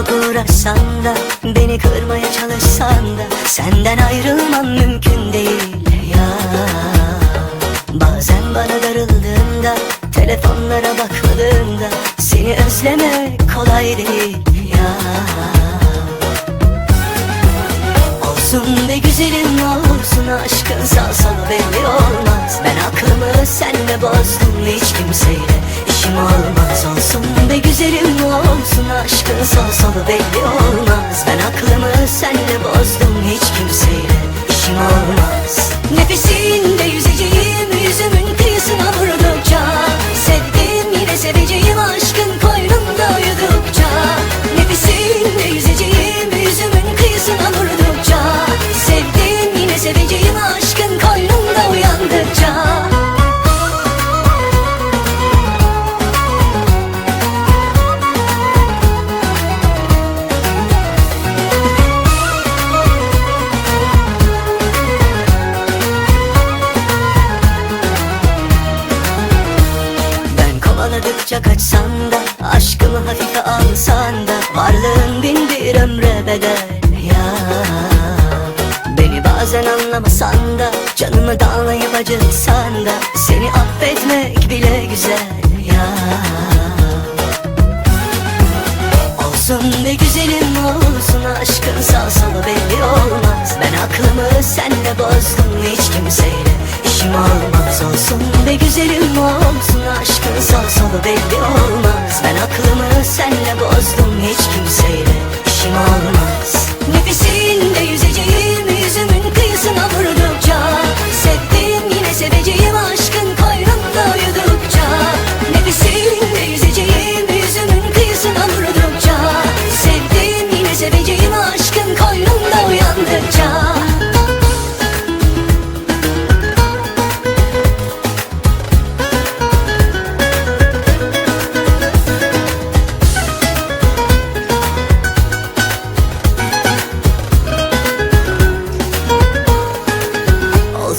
Çok uğraşsan da Beni kırmaya çalışsan da Senden ayrılmam mümkün değil ya. Bazen bana darıldığında Telefonlara bakmadığında Seni özlemek kolay değil ya. Olsun be güzelim olsun aşkın sağ solu belli olmaz. Ben aklımı senle bozdum hiç kimseyle olmaz Olsun be güzelim olsun aşkın sağ solu belli olmaz. Ben aklımı senle bozdum hiç kimseyle işim olmaz Ben kovaladıkça kaçsan da Aşkımı hafife alsan da Varlığın bin bir ömre bedel ya. Beni bazen anlamasan da Canımı dağlayıp acıtsan da Seni affetmek bile güzel ya. Olsun be güzelim olsun aşkın sağ solu belli olmaz. Ben aklımı senle bozdum hiç kimseyle işim olmaz Olsun. Be güzelim olsun aşkın sağ solu belli olmaz. Ben aklımı senle bozdum. Hiç kimseyle işim olmaz. Nefesinde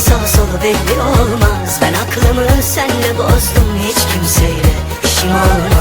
sağ solu belli olmaz. Ben aklımı senle bozdum hiç kimseyle. İşim olmaz.